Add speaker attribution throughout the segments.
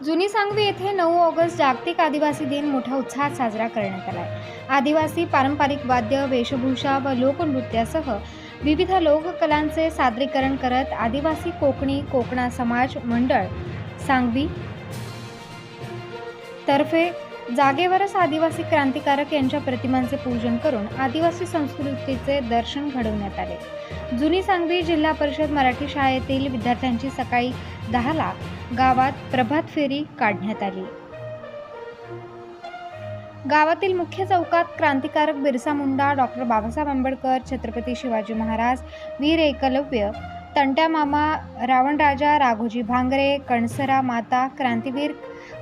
Speaker 1: जुनी सांगवी येथे नऊ ऑगस्ट जागतिक आदिवासी दिन मोठ्या उत्साहात साजरा करण्यात आला आहे आदिवासी पारंपरिक वाद्य वेशभूषा व लोकनृत्यासह विविध लोककलांचे सादरीकरण करत आदिवासी कोकणी कोकणा समाज मंडळ सांगवी तर्फे जागेवरच आदिवासी क्रांतिकारक यांच्या प्रतिमांचे पूजन करून आदिवासी संस्कृतीचे दर्शन घडवण्यात आले. जुनी सांगवी जिल्हा परिषद मराठी शाळेतील विद्यार्थ्यांची सकाळी दहाला गावात प्रभात फेरी काढण्यात आली. गावातील मुख्य चौकात क्रांतिकारक बिरसा मुंडा डॉक्टर बाबासाहेब आंबेडकर छत्रपती शिवाजी महाराज वीर एकलव्य तंट्या मामा रावणराजा राघोजी भांगरे कणसरा माता क्रांतीवीर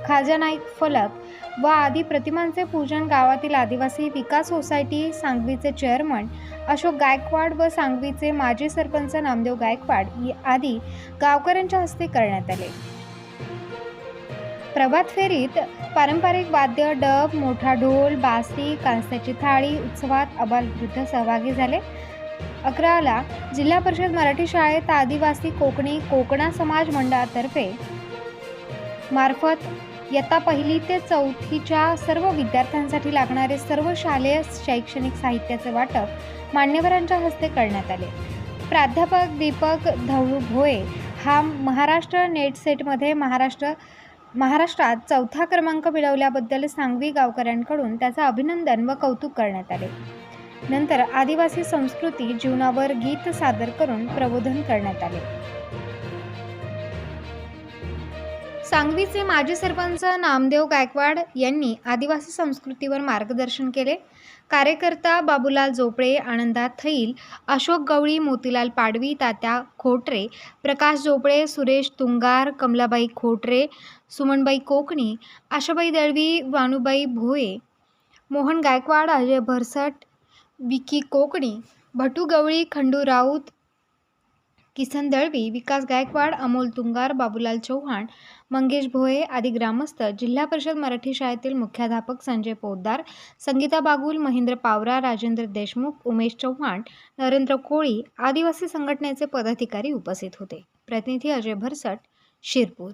Speaker 1: खाजा नाईक फलक व आदी प्रतिमांचे पूजन गावातील आदिवासी विकास सोसायटी सांगवीचे चेअरमन अशोक गायकवाड व सांगवीचे माजी सरपंच नामदेव गायकवाड आदी गावकऱ्यांच्या हस्ते करण्यात आले. प्रभात फेरीत पारंपरिक वाद्य डब मोठा ढोल बासरी कांस्याची थाळी उत्सवात अबालवृद्ध सहभागी झाले. अकराला जिल्हा परिषद मराठी शाळेत आदिवासी कोकणी कोकणा समाज मंडळातर्फे मार्फत इयत्ता पहिली ते चौथीच्या सर्व विद्यार्थ्यांसाठी लागणारे सर्व शालेय शैक्षणिक साहित्याचे वाटप मान्यवरांच्या हस्ते करण्यात आले. प्राध्यापक दीपक धवळू भोये हा महाराष्ट्र नेटसेटमध्ये महाराष्ट्र महाराष्ट्रात चौथा क्रमांक मिळवल्याबद्दल सांगवी गावकऱ्यांकडून त्याचं अभिनंदन व कौतुक करण्यात आले. नंतर आदिवासी संस्कृती जीवनावर गीत सादर करून प्रबोधन करण्यात आले. सांगवीचे माजी सरपंच नामदेव गायकवाड यांनी आदिवासी संस्कृतीवर मार्गदर्शन केले. कार्यकर्ता बाबूलाल जोपळे आनंदा थैल अशोक गवळी मोतीलाल पाडवी तात्या खोटरे प्रकाश जोपळे सुरेश तुंगार कमलाबाई खोटरे सुमनबाई कोकणी आशाबाई दळवी वाणूबाई भोये मोहन गायकवाड अजय भरसट विकी कोकणी भटू गवळी खंडू राऊत किसन दळवी विकास गायकवाड अमोल तुंगार बाबूलाल चव्हाण मंगेश भोये आदी ग्रामस्थ जिल्हा परिषद मराठी शाळेतील मुख्याध्यापक संजय पोद्दार संगीता बागुल महेंद्र पावरा राजेंद्र देशमुख उमेश चव्हाण नरेंद्र कोळी आदिवासी संघटनेचे पदाधिकारी उपस्थित होते. प्रतिनिधी अजय भरसट शिरपूर.